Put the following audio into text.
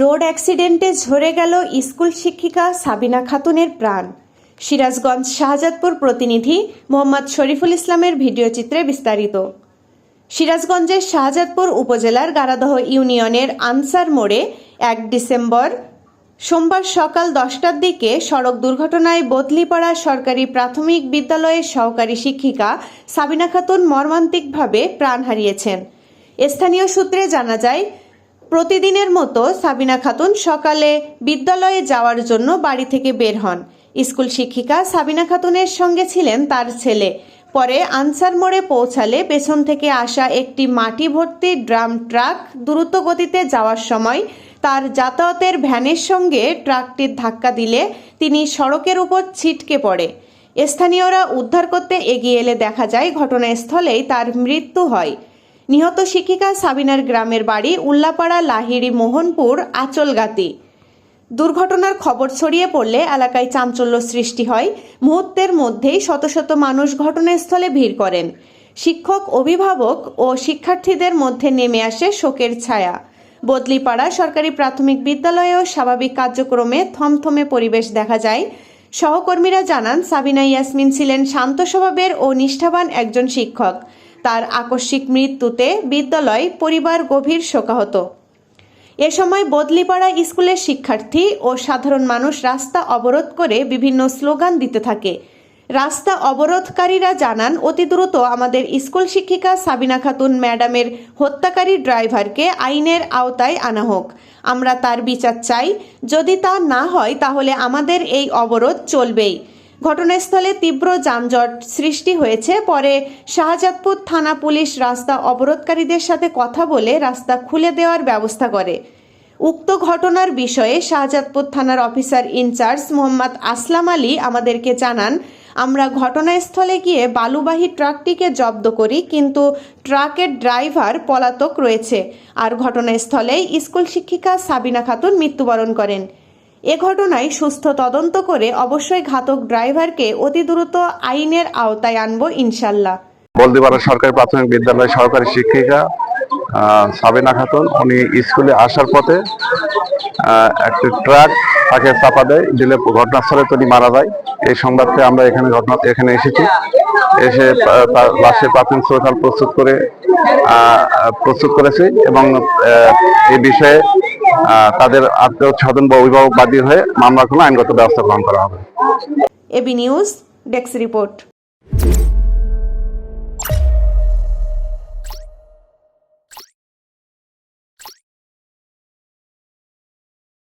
Road অ্যাক্সিডেন্টে ঝরে গেল স্কুল শিক্ষিকা সাবিনা খাতুনের প্রাণ। সিরাজগঞ্জ শাহজাদপুর প্রতিনিধি মোহাম্মদ শরীফুল ইসলামের ভিডিও চিত্রে বিস্তারিত। সিরাজগঞ্জের শাহজাদপুর উপজেলার গারাদহ ইউনিয়নের আনসার মোড়ে এক ডিসেম্বর সোমবার সকাল দশটার দিকে সড়ক দুর্ঘটনায় বদলিপাড়া সরকারি প্রাথমিক বিদ্যালয়ের সহকারী শিক্ষিকা সাবিনা খাতুন মর্মান্তিকভাবে প্রাণ হারিয়েছেন। স্থানীয় সূত্রে জানা যায় প্রতিদিনের মতো সাবিনা খাতুন সকালে বিদ্যালয়ে যাওয়ার জন্য বাড়ি থেকে বের হন। স্কুল শিক্ষিকা সাবিনা খাতুনের সঙ্গে ছিলেন তার ছেলে। পরে আনসার মোড়ে পৌঁছালে পেছন থেকে আসা একটি মাটি ভর্তি ড্রাম ট্রাক দ্রুত গতিতে যাওয়ার সময় তার যাতায়াতের ভ্যানের সঙ্গে ট্রাকটির ধাক্কা দিলে তিনি সড়কের উপর ছিটকে পড়ে। স্থানীয়রা উদ্ধার করতে এগিয়ে এলে দেখা যায় ঘটনাস্থলেই তার মৃত্যু হয়। নিহত শিক্ষিকা সাবিনার গ্রামের বাড়ি উল্লাপাড়া লাহিড়ি মোহনপুর আচলগাতি। দুর্ঘটনার খবর ছড়িয়ে পড়লে এলাকায় চাঞ্চল্য সৃষ্টি হয়। মুহূর্তের মধ্যেই শত শত মানুষ ঘটনাস্থলে ভিড় করেন। শিক্ষক, অভিভাবক ও শিক্ষার্থীদের মধ্যে নেমে আসে শোকের ছায়া। বদলিপাড়া সরকারি প্রাথমিক বিদ্যালয়েও স্বাভাবিক কার্যক্রমে থমথমে পরিবেশ দেখা যায়। সহকর্মীরা জানান, সাবিনা ইয়াসমিন ছিলেন শান্ত স্বভাবের ও নিষ্ঠাবান একজন শিক্ষক। তার আকস্মিক মৃত্যুতে বিদ্যালয় পরিবার গভীর শোকাহত। এ সময় বদলিপাড়া স্কুলের শিক্ষার্থী ও সাধারণ মানুষ রাস্তা অবরোধ করে বিভিন্ন স্লোগান দিতে থাকে। রাস্তা অবরোধকারীরা জানান, অতি দ্রুত আমাদের স্কুল শিক্ষিকা সাবিনা খাতুন ম্যাডামের হত্যাকারী ড্রাইভারকে আইনের আওতায় আনা হোক। আমরা তার বিচার চাই। যদি তা না হয়, তাহলে আমাদের এই অবরোধ চলবেই। ঘটনাস্থলে তীব্র যানজট সৃষ্টি হয়েছে। পরে শাহজাদপুর থানা পুলিশ রাস্তা অবরোধকারীদের সাথে কথা বলে রাস্তা খুলে দেওয়ার ব্যবস্থা করে। উক্ত ঘটনার বিষয়ে শাহজাদপুর থানার officer in charge Mohammad Aslam Ali আমাদেরকে জানান, আমরা ঘটনাস্থলে গিয়ে বালুবাহী ট্রাকটিকে জব্দ করি, কিন্তু ট্রাকের ড্রাইভার পলাতক রয়েছে। আর ঘটনাস্থলেই স্কুল শিক্ষিকা সাবিনা খাতুন মৃত্যুবরণ করেন। এ ঘটনায় সুস্থ তদন্ত করে অবশ্যই ঘাতক ড্রাইভারকে অতি দ্রুত আইনের আওতায় আনব ইনশাল্লাহ। বলদিপাড়া সরকারি প্রাথমিক বিদ্যালয়ের সহকারী শিক্ষিকা সাবিনা খাতুন। উনি স্কুলে আসার পথে একটি ট্রাক তাকে চাপা দেয়, দিলে ঘটনাস্থলে তিনি মারা যায়। এই সংবাদ পেয়ে আমরা এখানে ঘটনা, এখানে এসেছি। এসে লাশের প্রাথমিক শ্রোতাল প্রস্তুত করে প্রস্তুত করেছি এবং এই বিষয়ে তাদের আত্মীয় স্বজন বা অভিভাবক বাদী হয়ে মামলা কোনো আইনগত ব্যবস্থা গ্রহণ করা হবে। AB news desk report.